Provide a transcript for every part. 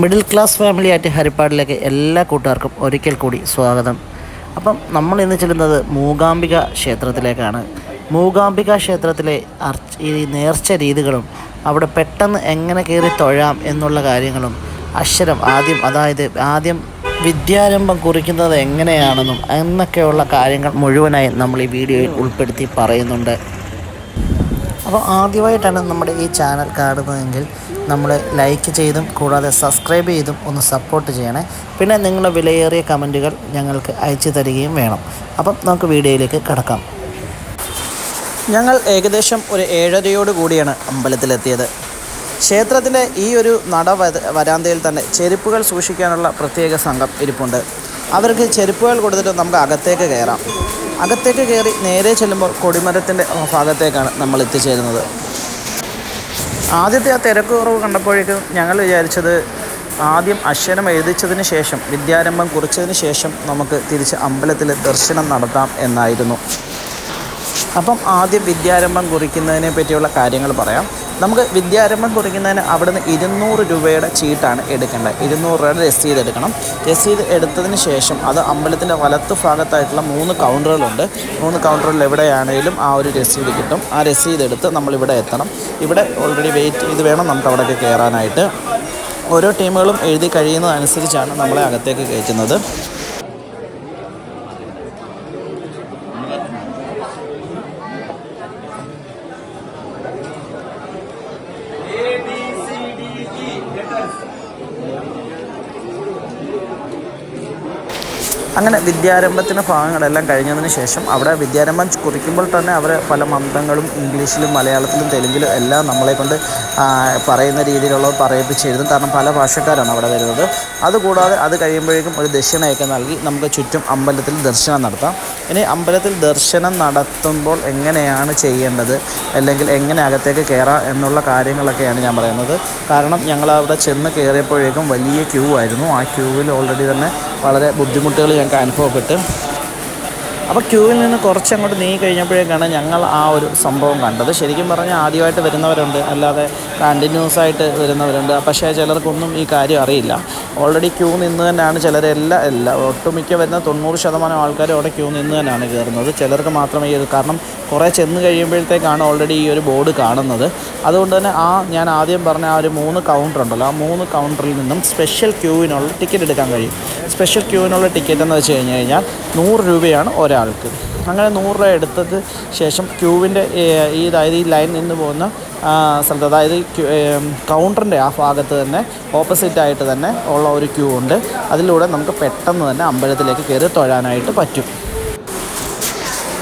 Middle class family ആയിട്ട് ഹരിപ്പാടിലേക്ക് എല്ലാ കൂട്ടുകാർക്കും ഒരിക്കൽ കൂടി സ്വാഗതം. അപ്പം നമ്മൾ ഇന്ന് ചെല്ലുന്നത് മൂകാംബിക ക്ഷേത്രത്തിലേക്കാണ്. മൂകാംബിക ക്ഷേത്രത്തിലെ അർച്ച ഈ നേർച്ച രീതികളും അവിടെ പെട്ടെന്ന് എങ്ങനെ കയറി തൊഴാം എന്നുള്ള കാര്യങ്ങളും അക്ഷരം ആദ്യം അതായത് ആദ്യം വിദ്യാരംഭം കുറിക്കുന്നത് എങ്ങനെയാണെന്നും എന്നൊക്കെയുള്ള കാര്യങ്ങൾ മുഴുവനായി നമ്മൾ ഈ വീഡിയോയിൽ ഉൾപ്പെടുത്തി പറയുന്നുണ്ട്. അപ്പോൾ ആദ്യമായിട്ടാണ് നമ്മുടെ ഈ ചാനൽ കാണുന്നതെങ്കിൽ നമ്മൾ ലൈക്ക് ചെയ്തും കൂടാതെ സബ്സ്ക്രൈബ് ചെയ്തും ഒന്ന് സപ്പോർട്ട് ചെയ്യണേ. പിന്നെ നിങ്ങളുടെ വിലയേറിയ കമന്റുകൾ ഞങ്ങൾക്ക് അയച്ചു തരികയും വേണം. അപ്പം നമുക്ക് വീഡിയോയിലേക്ക് കടക്കാം. ഞങ്ങൾ ഏകദേശം ഒരു ഏഴരയോട് കൂടിയാണ് അമ്പലത്തിലെത്തിയത്. ക്ഷേത്രത്തിന്റെ ഈ ഒരു നട വരാന്തയിൽ തന്നെ ചെരുപ്പുകൾ സൂക്ഷിക്കാനുള്ള പ്രത്യേക സംഘം ഇരിപ്പുണ്ട്. അവർക്ക് ചെരുപ്പുകൾ കൊടുത്തിട്ട് നമുക്ക് അകത്തേക്ക് കയറാം. അകത്തേക്ക് കയറി നേരെ ചെല്ലുമ്പോൾ കൊടിമരത്തിന്റെ ഭാഗത്തേക്കാണ് നമ്മൾ എത്തിച്ചേരുന്നത്. ആദ്യത്തെ ആ തിരക്ക് കുറവ് കണ്ടപ്പോഴേക്കും ഞങ്ങൾ വിചാരിച്ചത് ആദ്യം അക്ഷരം എഴുതിച്ചതിന് ശേഷം വിദ്യാരംഭം കുറിച്ചതിന് ശേഷം നമുക്ക് തിരിച്ച് അമ്പലത്തിൽ ദർശനം നടത്താം എന്നായിരുന്നു. അപ്പം ആദ്യം വിദ്യാരംഭം കുറിക്കുന്നതിനെ പറ്റിയുള്ള കാര്യങ്ങൾ പറയാം. നമുക്ക് വിദ്യാരംഭം കുറിക്കുന്നതിന് അവിടുന്ന് ഇരുന്നൂറ് രൂപയുടെ ചീട്ടാണ് എടുക്കേണ്ടത്. ഇരുന്നൂറ് രൂപയുടെ രസീത് എടുക്കണം. രസീത് എടുത്തതിന് ശേഷം അത് അമ്പലത്തിന്റെ വലത്ത് ഭാഗത്തായിട്ടുള്ള മൂന്ന് കൗണ്ടറുകളുണ്ട്. മൂന്ന് കൗണ്ടറുകളിൽ എവിടെയാണെങ്കിലും ആ ഒരു രസീത് കിട്ടും. ആ രസീത് എടുത്ത് നമ്മൾ ഇവിടെ എത്തണം. ഇവിടെ ഓൾറെഡി വെയിറ്റ് ചെയ്ത് വേണം നമുക്ക് അവിടേക്ക് കയറാനായിട്ട്. ഓരോ ടീമുകളും എഴുതി കഴിയുന്നതനുസരിച്ചാണ് നമ്മളെ അകത്തേക്ക് കയറ്റുന്നത്. അങ്ങനെ വിദ്യാരംഭത്തിന്റെ ഭാഗങ്ങളെല്ലാം കഴിഞ്ഞതിന് ശേഷം അവിടെ വിദ്യാരംഭം കുറിക്കുമ്പോൾ തന്നെ അവർ പല മന്ത്രങ്ങളും ഇംഗ്ലീഷിലും മലയാളത്തിലും തെലുങ്കിലും എല്ലാം നമ്മളെ കൊണ്ട് പറയുന്ന രീതിയിലുള്ളത് എഴുതും കാരണം പല ഭാഷക്കാരാണ് അവിടെ വരുന്നത്. അതുകൂടാതെ അത് കഴിയുമ്പോഴേക്കും ഒരു ദക്ഷിണയൊക്കെ നൽകി നമുക്ക് ചുറ്റും അമ്പലത്തിൽ ദർശനം നടത്താം. ഇനി അമ്പലത്തിൽ ദർശനം നടത്തുമ്പോൾ എങ്ങനെയാണ് ചെയ്യേണ്ടത്? അല്ലെങ്കിൽ എങ്ങനെ അകത്തേക്ക് കയറാം എന്നുള്ള കാര്യങ്ങളൊക്കെയാണ് ഞാൻ പറയുന്നത്. കാരണം ഞങ്ങൾ അവിടെ ചെന്ന് കയറിയപ്പോഴേക്കും വലിയ ക്യൂ ആയിരുന്നു. ആ ക്യൂവിൽ ഓൾറെഡി തന്നെ വളരെ ബുദ്ധിമുട്ടുകൾ ഞങ്ങൾക്ക് അനുഭവപ്പെട്ട്. അപ്പോൾ ക്യൂവിൽ നിന്ന് കുറച്ച് അങ്ങോട്ട് നീങ്ങി കഴിഞ്ഞപ്പോഴേക്കാണ് ഞങ്ങൾ ആ ഒരു സംഭവം കണ്ടത്. ശരിക്കും പറഞ്ഞാൽ ആദ്യമായിട്ട് വരുന്നവരുണ്ട് അല്ലാതെ കണ്ടിന്യൂസ് ആയിട്ട് വരുന്നവരുണ്ട്. പക്ഷേ ചിലർക്കൊന്നും ഈ കാര്യം അറിയില്ല. ഓൾറെഡി ക്യൂ നിന്ന് തന്നെയാണ് ചിലരെല്ലാം എല്ലാ ഒട്ടുമിക്ക വരുന്ന തൊണ്ണൂറ് ശതമാനം ആൾക്കാരും അവിടെ ക്യൂ നിന്ന് തന്നെയാണ് കയറുന്നത്. ചിലർക്ക് മാത്രമേ ഈ കാരണം കുറേ ചെന്ന് കഴിയുമ്പോഴത്തേക്കാണ് ഓൾറെഡി ഈ ഒരു ബോർഡ് കാണുന്നത്. അതുകൊണ്ട് തന്നെ ആ ഞാൻ ആദ്യം പറഞ്ഞ ആ ഒരു മൂന്ന് കൗണ്ടർ ഉണ്ടല്ലോ ആ മൂന്ന് കൗണ്ടറിൽ നിന്നും സ്പെഷ്യൽ ക്യൂവിനുള്ള ടിക്കറ്റ് എടുക്കാൻ കഴിയും. സ്പെഷ്യൽ ക്യൂവിനുള്ള ടിക്കറ്റ് എന്ന് വെച്ച് കഴിഞ്ഞ് കഴിഞ്ഞാൽ നൂറ് രൂപയാണ് ഒരാൾക്ക്. അങ്ങനെ നൂറ് രൂപ എടുത്തത് ശേഷം ക്യൂവിന്റെ ഈ അതായത് ഈ ലൈൻ നിന്ന് പോകുന്ന സ്ഥലത്ത് അതായത് കൗണ്ടറിന്റെ ആ ഭാഗത്ത് തന്നെ ഓപ്പോസിറ്റായിട്ട് തന്നെ ഉള്ള ഒരു ക്യൂ ഉണ്ട്. അതിലൂടെ നമുക്ക് പെട്ടെന്ന് തന്നെ അമ്പലത്തിലേക്ക് കയറി തൊഴാനായിട്ട് പറ്റും.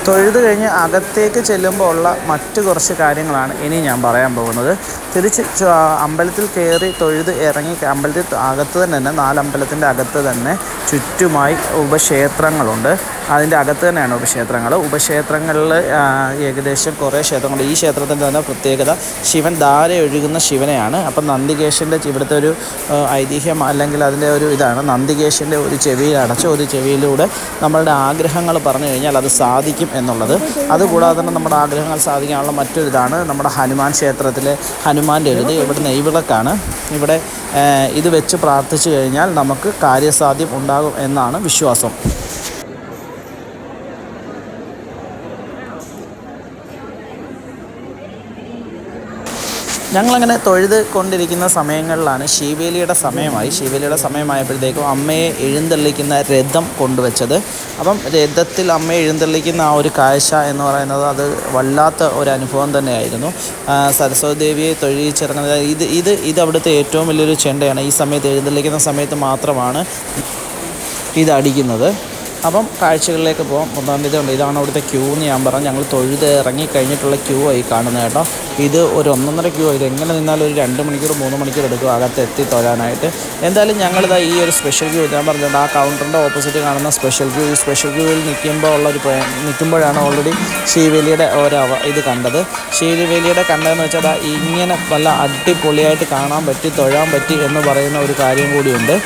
തൊഴുത് കഴിഞ്ഞ് അകത്തേക്ക് ചെല്ലുമ്പോൾ ഉള്ള മറ്റ് കുറച്ച് കാര്യങ്ങളാണ് ഇനി ഞാൻ പറയാൻ പോകുന്നത്. തിരിച്ച് അമ്പലത്തിൽ കയറി തൊഴുത് ഇറങ്ങി അമ്പലത്തിൽ അകത്ത് തന്നെ നാലമ്പലത്തിന്റെ അകത്ത് തന്നെ ചുറ്റുമായി ഉപക്ഷേത്രങ്ങളുണ്ട്. അതിന്റെ അകത്ത് തന്നെയാണ് ഉപക്ഷേത്രങ്ങൾ. ഉപക്ഷേത്രങ്ങളിൽ ഏകദേശം കുറേ ക്ഷേത്രങ്ങളുണ്ട് ഈ ക്ഷേത്രത്തിന്റെ തന്നെ പ്രത്യേകത ശിവൻ ധാര ഒഴുകുന്ന ശിവനെയാണ്. അപ്പം നന്ദികേശന്റെ ഇവിടുത്തെ ഒരു ഐതിഹ്യം അല്ലെങ്കിൽ അതിന്റെ ഒരു ഇതാണ്. നന്ദികേശന്റെ ഒരു ചെവിയിൽ അടച്ച ഒരു ചെവിയിലൂടെ നമ്മളുടെ ആഗ്രഹങ്ങൾ പറഞ്ഞു കഴിഞ്ഞാൽ അത് സാധിക്കും. എന്നുള്ളത്. അതുകൂടാതെ തന്നെ നമ്മുടെ ആഗ്രഹങ്ങൾ സാധിക്കാനുള്ള മറ്റൊരു ഇതാണ് നമ്മുടെ ഹനുമാൻ ക്ഷേത്രത്തിലെ ഹനുമാന്റെ എഴുതി ഇവിടെ നെയ്വിളക്കാണ്. ഇവിടെ ഇത് വെച്ച് പ്രാർത്ഥിച്ചു കഴിഞ്ഞാൽ നമുക്ക് കാര്യസാധ്യം ഉണ്ടാകും എന്നാണ് വിശ്വാസം. ഞങ്ങളങ്ങനെ തൊഴുത് കൊണ്ടിരിക്കുന്ന സമയങ്ങളിലാണ് ശിവേലിയുടെ സമയമായി. ശിവേലിയുടെ സമയമായപ്പോഴത്തേക്കും അമ്മയെ എഴുന്നള്ളിക്കുന്ന രഥം കൊണ്ടുവച്ചത്. അപ്പം രഥത്തിൽ അമ്മയെ എഴുന്നള്ളിക്കുന്ന ആ ഒരു കാഴ്ച എന്ന് പറയുന്നത് അത് വല്ലാത്ത ഒരു അനുഭവം തന്നെയായിരുന്നു. സരസ്വതി ദേവിയെ തൊഴിച്ചിറങ്ങുന്നത് ഇത് ഇത് ഇത് അവിടുത്തെ ഏറ്റവും വലിയൊരു ചെണ്ടയാണ്. ഈ സമയത്ത് എഴുന്നള്ളിക്കുന്ന സമയത്ത് മാത്രമാണ് ഇത് അപ്പം കാഴ്ചകളിലേക്ക് പോകാം ഒന്നാം തീയതി ഉണ്ട്. ഇതാണ് അവിടുത്തെ ക്യൂ എന്ന് ഞാൻ പറഞ്ഞു. ഞങ്ങൾ തൊഴുത് ഇറങ്ങി കഴിഞ്ഞിട്ടുള്ള ക്യൂ ആയി കാണുന്നത് കേട്ടോ. ഇത് ഒരു ഒന്നൊന്നര ക്യൂ ഇത് എങ്ങനെ നിന്നാലും ഒരു രണ്ട് മണിക്കൂർ മൂന്ന് മണിക്കൂർ എടുക്കും അകത്ത് എത്തി തൊഴാനായിട്ട്. എന്തായാലും ഞങ്ങളിതാ ഈ ഒരു സ്പെഷ്യൽ ക്യൂ ഞാൻ പറഞ്ഞിട്ടുണ്ട്. ആ കൗണ്ടറിന്റെ ഓപ്പോസിറ്റ് കാണുന്ന സ്പെഷ്യൽ ക്യൂ ഈ സ്പെഷ്യൽ ക്യൂവിൽ നിൽക്കുമ്പോൾ ഉള്ളൊരു നിൽക്കുമ്പോഴാണ് ഓൾറെഡി ശ്രീവേലിയുടെ ഓരോ ഇത് കണ്ടത്. ശ്രീവേലിയുടെ കണ്ടതെന്ന് വെച്ചാൽ ഇങ്ങനെ നല്ല അടിപൊളിയായിട്ട് കാണാൻ പറ്റി തൊഴാൻ പറ്റി എന്ന് പറയുന്ന ഒരു കാര്യം കൂടിയുണ്ട്.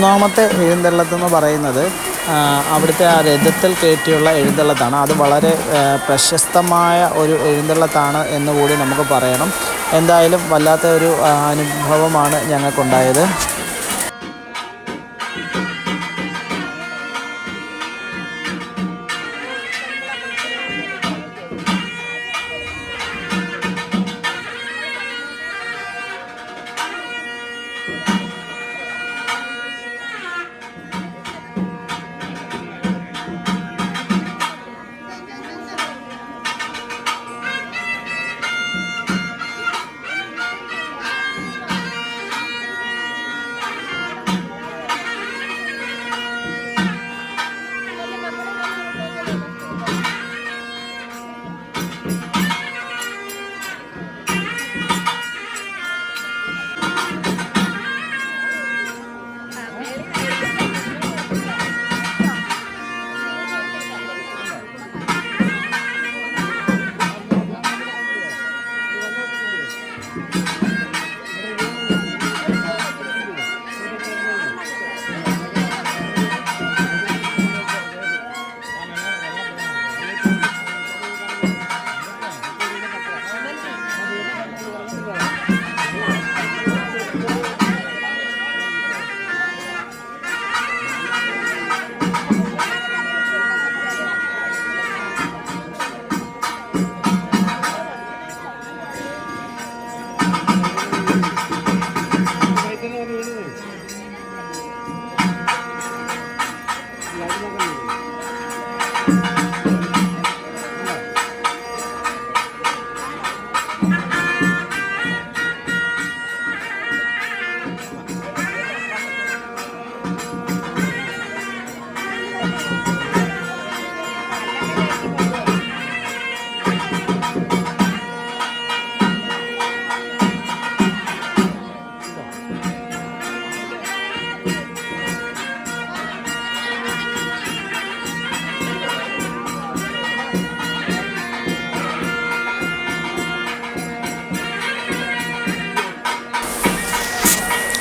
മൂന്നാമത്തെ എഴുന്നള്ളത്തെന്ന് പറയുന്നത് അവിടുത്തെ ആ രഥത്തിൽ കയറ്റിയുള്ള എഴുന്നള്ളത്താണ്. അത് വളരെ പ്രശസ്തമായ ഒരു എഴുന്നള്ളത്താണ് എന്ന് കൂടി നമുക്ക് പറയണം. എന്തായാലും വല്ലാത്ത ഒരു അനുഭവമാണ് ഞങ്ങൾക്കുണ്ടായത്.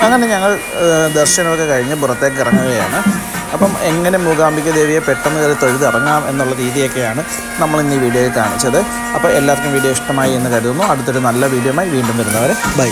അങ്ങനെ ഞങ്ങൾ ദർശനമൊക്കെ കഴിഞ്ഞ് പുറത്തേക്ക് ഇറങ്ങുകയാണ്. അപ്പം എങ്ങനെ മൂകാംബിക ദേവിയെ പെട്ടെന്ന് കയറി തൊഴുതിറങ്ങാം എന്നുള്ള രീതിയൊക്കെയാണ് നമ്മൾ ഇന്ന് ഈ വീഡിയോയിൽ കാണിച്ചത്. അപ്പോൾ എല്ലാവർക്കും വീഡിയോ ഇഷ്ടമായി എന്ന് കരുതുന്നു. അടുത്തൊരു നല്ല വീഡിയോയുമായി വീണ്ടും വരുന്നവരെ ബൈ.